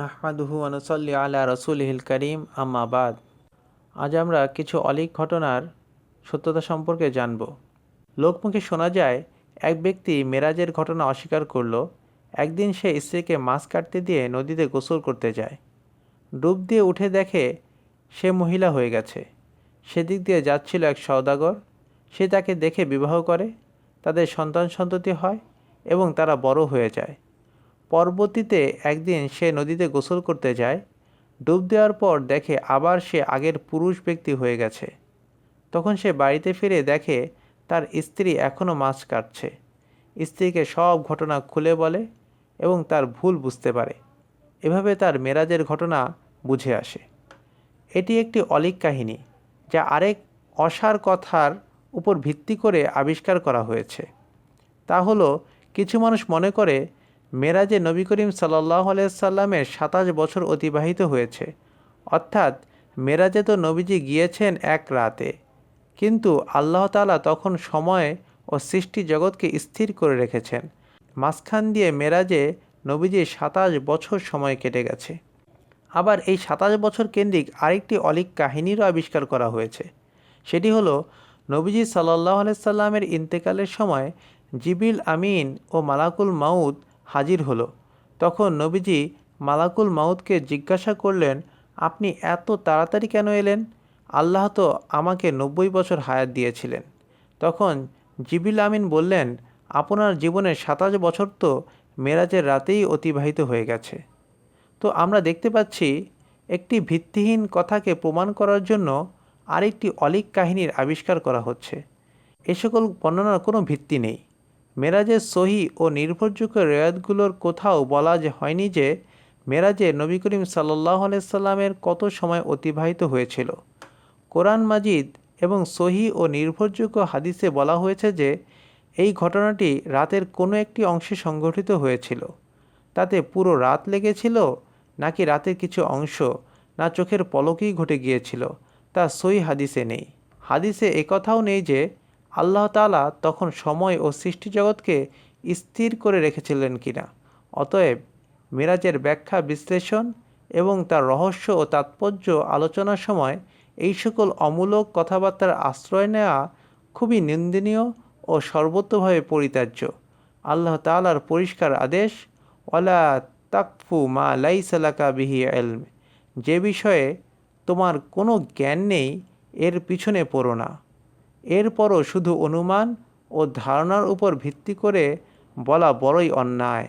নাহমাদুহু আনুসল্লি আলা রসুলহিল করিম আম্মাবাদ আজ আমরা কিছু অলিক ঘটনার সত্যতা সম্পর্কে জানব। লোকমুখে শোনা যায়, এক ব্যক্তি মেরাজের ঘটনা অস্বীকার করল। একদিন সে স্ত্রীকে মাছ কাটতে দিয়ে নদীতে গোসল করতে যায়। ডুব দিয়ে উঠে দেখে সে মহিলা হয়ে গেছে। সেদিক দিয়ে যাচ্ছিল এক সওদাগর। সে তাকে দেখে বিবাহ করে, তাদের সন্তান সন্ততি হয় এবং তারা বড় হয়ে যায়। পরবর্তীতে একদিন সে নদীতে গোসল করতে যায়, ডুব দেওয়ার পর দেখে আবার সে আগের পুরুষ ব্যক্তি হয়ে গেছে। তখন সে বাড়িতে ফিরে দেখে তার স্ত্রী এখনও মাছ কাটছে। স্ত্রীকে সব ঘটনা খুলে বলে এবং তার ভুল বুঝতে পারে। এভাবে তার মেরাজের ঘটনা বুঝে আসে। এটি একটি অলিক কাহিনী, যা আরেক অসার কথার উপর ভিত্তি করে আবিষ্কার করা হয়েছে। তা হলো, কিছু মানুষ মনে করে মেরাজে নবী করিম সাল্লাহ সাল্লামের সাতাশ বছর অতিবাহিত হয়েছে। অর্থাৎ মেরাজে তো নবীজি গিয়েছেন এক রাতে। কিন্তু আল্লাহ তালা তখন সময় ও সৃষ্টি জগৎকে স্থির করে রেখেছেন। মাঝখান দিয়ে মেরাজে নবীজির সাতাশ বছর সময় কেটে গেছে। আবার এই সাতাশ বছর কেন্দ্রিক আরেকটি অলিক কাহিনীরও আবিষ্কার করা হয়েছে। সেটি হলো, নবীজি সাল্লাহ সাল্লামের ইন্তেকালের সময় জিবিল আমিন ও মালাকুল মাউদ হাজির হলো। তখন নবীজি মালাকুল মাউদকে জিজ্ঞাসা করলেন, আপনি এত তাড়াতাড়ি কেন এলেন? আল্লাহ তো আমাকে নব্বই বছর হায়াত দিয়েছিলেন। তখন জিবিল আমিন বললেন, আপনার জীবনের সাতাশ বছর তো মেরাজের রাতেই অতিবাহিত হয়ে গেছে। তো আমরা দেখতে পাচ্ছি একটি ভিত্তিহীন কথাকে প্রমাণ করার জন্য আরেকটি অলিক কাহিনীর আবিষ্কার করা হচ্ছে। এ সকল বর্ণনার কোনো ভিত্তি নেই। মেরাজের সহি ও নির্ভরযোগ্য রেয়াতগুলোর কোথাও বলা যে হয়নি যে মেরাজে নবী করিম সাল্লাহ আলাইসাল্লামের কত সময় অতিবাহিত হয়েছিল। কোরআন মাজিদ এবং সহি ও নির্ভরযোগ্য হাদিসে বলা হয়েছে যে এই ঘটনাটি রাতের কোনো একটি অংশে সংঘটিত হয়েছিল। তাতে পুরো রাত লেগেছিল নাকি রাতের কিছু অংশ না চোখের পলকেই ঘটে গিয়েছিল তা সই হাদিসে নেই। হাদিসে একথাও নেই যে আল্লাহ তালা তখন সময় ও সৃষ্টি জগৎকে স্থির করে রেখেছিলেন কিনা? অতএব মিরাজের ব্যাখ্যা, বিশ্লেষণ এবং তার রহস্য ও তাৎপর্য আলোচনার সময় এই সকল অমূলক কথাবার্তার আশ্রয় নেওয়া খুবই নিন্দনীয় ও সর্বত্রভাবে পরিত্যাজ্য। আল্লাহ তালার পরিষ্কার আদেশ ওলা তাকফু মা লাইসালাকা বিহি এলম যে বিষয়ে তোমার কোনো জ্ঞান নেই, এর পিছনে পড়ো না। এরপরও শুধু অনুমান ও ধারণার উপর ভিত্তি করে বলা বড়ই অন্যায়।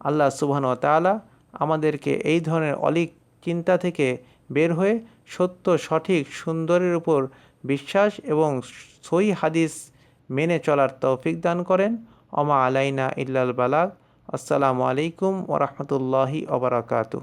আল্লাহ সুবহান তালা আমাদেরকে এই ধরনের অলিক চিন্তা থেকে বের হয়ে সত্য, সঠিক, সুন্দরের উপর বিশ্বাস এবং সই হাদিস মেনে চলার তৌফিক দান করেন। অমা আলাইনা ইল্লাল বালাক আসসালামু আলাইকুম ওরহমতুল্লাহি ওবরাকাতু